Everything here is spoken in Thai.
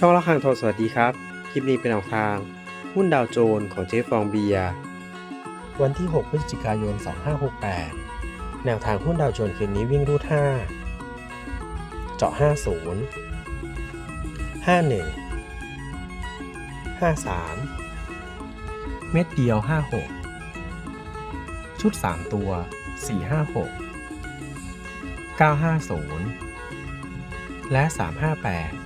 ช่องละครังทองสวัสดีครับ คลิปนี้เป็นแนวทาง หุ้นดาวโจนส์ของเจ๊ฟองเบียวันที่ 6 พฤศจิกายน 2568 แนวทางหุ้นดาวโจนส์คืนนี้วิ่งรูด 5 เจาะ 50 51 53 เม็ดเดียว 56 ชุด 3 ตัว 456 950 และ 358